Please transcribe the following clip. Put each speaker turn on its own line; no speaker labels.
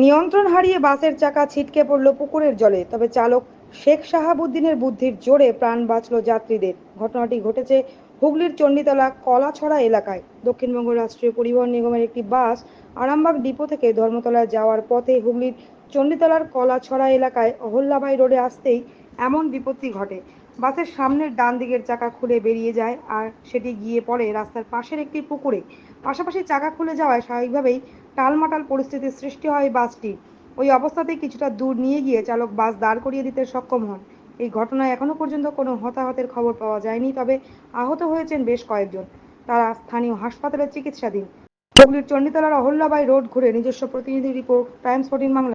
নিয়ন্ত্রণ হারিয়ে বাসের চাকা ছিটকে পড়ল পুকুরের জলে, তবে চালক শেখ শাহাবুদ্দিনের বুদ্ধির জোরে প্রাণ বাঁচল যাত্রীদের। ঘটনাটি ঘটেছে হুগলির চণ্ডীতলা কলাছড়া এলাকায়। দক্ষিণবঙ্গ রাষ্ট্রীয় পরিবহন নিগমের একটি বাস আরামবাগ ডিপো থেকে ধর্মতলায় যাওয়ার পথে হুগলির চণ্ডীতলার কলাছড়া এলাকায় অহল্যাবাই রোডে আসতেই এমন বিপত্তি ঘটে। বাসের সামনের ডান দিকের চাকা খুলে বেরিয়ে যায় আর সেটি গিয়ে পড়ে রাস্তার পাশের একটি পুকুরে। পাশাপাশি চাকা খুলে যাওয়ায় স্বাভাবিকভাবেই টালমাটাল পরিস্থিতির সৃষ্টি হয় বাসটি। ওই অবস্থাতেই কিছুটা দূর নিয়ে গিয়ে চালক বাস দাঁড় করিয়ে দিতে সক্ষম হন। এই ঘটনায় এখনও পর্যন্ত কোনো হতাহতের খবর পাওয়া যায়নি, তবে আহত হয়েছেন বেশ কয়েকজন। তারা স্থানীয় হাসপাতালে চিকিৎসাধীন। হুগলির চণ্ডীতলার অহল্যাবাই রোড ঘুরে নিজস্ব প্রতিনিধি রিপোর্ট, টাইমস ফোর্টিন বাংলা।